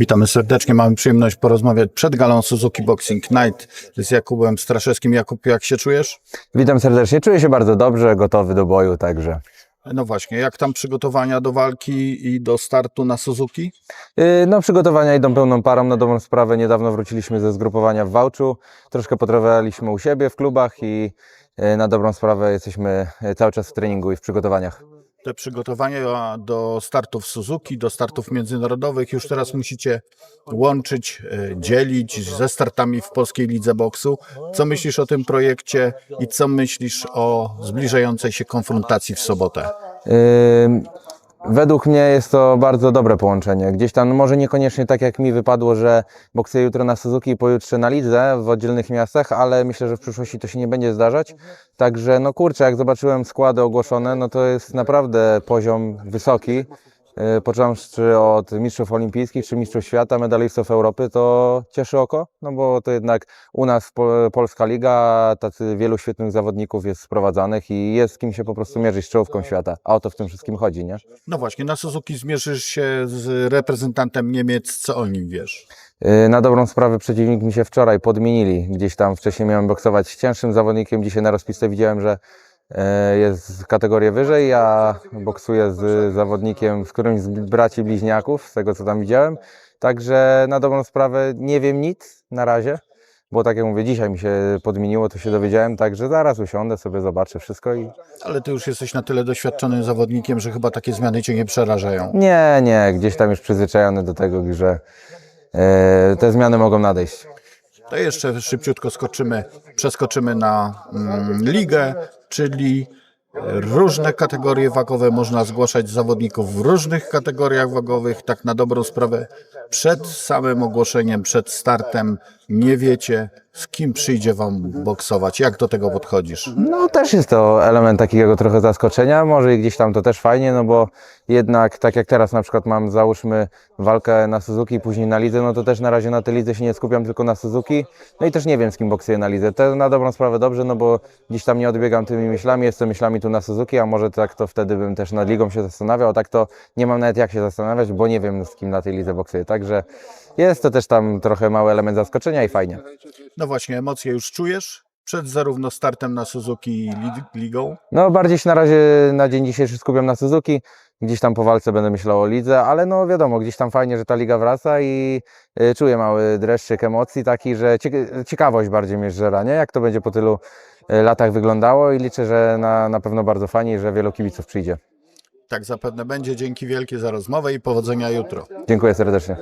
Witamy serdecznie. Mamy przyjemność porozmawiać przed galą Suzuki Boxing Night z Jakubem Straszewskim. Jakub, jak się czujesz? Witam serdecznie. Czuję się bardzo dobrze, gotowy do boju, także. No właśnie, jak tam przygotowania do walki i do startu na Suzuki? Yy, No, przygotowania idą pełną parą. Na dobrą sprawę niedawno wróciliśmy ze zgrupowania w Wałczu. Troszkę potrwaliśmy u siebie w klubach i yy, na dobrą sprawę jesteśmy yy, cały czas w treningu i w przygotowaniach. Te przygotowania do startów Suzuki, do startów międzynarodowych już teraz musicie łączyć, e, dzielić ze startami w Polskiej Lidze Boksu. Co myślisz o tym projekcie i co myślisz o zbliżającej się konfrontacji w sobotę? Według mnie jest to bardzo dobre połączenie. Gdzieś tam, no może niekoniecznie tak jak mi wypadło, że boksuję jutro na Suzuki pojutrze na lidze w oddzielnych miastach, ale myślę, że w przyszłości to się nie będzie zdarzać. Także no kurczę, jak zobaczyłem składy ogłoszone, no to jest naprawdę poziom wysoki. Yy, Począwszy od mistrzów olimpijskich czy mistrzów świata, medalistów Europy, to cieszy oko, no bo to jednak u nas po, Polska Liga, tacy wielu świetnych zawodników jest sprowadzanych i jest z kim się po prostu mierzyć z czołówką świata, a o to w tym wszystkim chodzi, nie? No właśnie, na Suzuki zmierzysz się z reprezentantem Niemiec. Co o nim wiesz? Yy, Na dobrą sprawę przeciwnik mi się wczoraj podmienili. Gdzieś tam wcześniej miałem boksować z cięższym zawodnikiem. Dzisiaj na rozpisce widziałem, że e, jest kategorię wyżej. Ja boksuję z zawodnikiem, z którymś z braci bliźniaków, z tego co tam widziałem. Także na dobrą sprawę nie wiem nic na razie, bo tak jak mówię, dzisiaj mi się podmieniło, to się dowiedziałem, także zaraz usiądę, sobie zobaczę wszystko i Ale ty już jesteś na tyle doświadczonym zawodnikiem, że chyba takie zmiany cię nie przerażają. nie, nie, gdzieś tam już przyzwyczajony do tego, że e, te zmiany mogą nadejść. To jeszcze szybciutko skoczymy, przeskoczymy na mm, ligę, czyli różne kategorie wagowe. Można zgłaszać zawodników w różnych kategoriach wagowych. Tak na dobrą sprawę przed samym ogłoszeniem, przed startem nie wiecie, z kim przyjdzie wam boksować. Jak do tego podchodzisz? No też jest to element takiego trochę zaskoczenia, może i gdzieś tam to też fajnie, no bo jednak tak jak teraz na przykład mam załóżmy walkę na Suzuki, później na lidze, no to też na razie na tej lidze się nie skupiam tylko na Suzuki, no i też nie wiem z kim boksuję na lidze. To na dobrą sprawę dobrze, no bo gdzieś tam nie odbiegam tymi myślami, jestem myślami tu na Suzuki, a może tak to wtedy bym też nad ligą się zastanawiał, a tak to nie mam nawet jak się zastanawiać, bo nie wiem z kim na tej lidze boksuję, także jest to też tam trochę mały element zaskoczenia i fajnie. No właśnie, emocje już czujesz przed zarówno startem na Suzuki ligą. No bardziej się na razie na dzień dzisiejszy skupiam na Suzuki. Gdzieś tam po walce będę myślał o lidze, ale no wiadomo, gdzieś tam fajnie, że ta liga wraca i y, czuję mały dreszczyk emocji taki, że cieka- ciekawość bardziej mnie żera, nie? Jak to będzie po tylu y, latach wyglądało i liczę, że na, na pewno bardzo fajnie że wielu kibiców przyjdzie. Tak zapewne będzie. Dzięki wielkie za rozmowę i powodzenia jutro. Dziękuję serdecznie.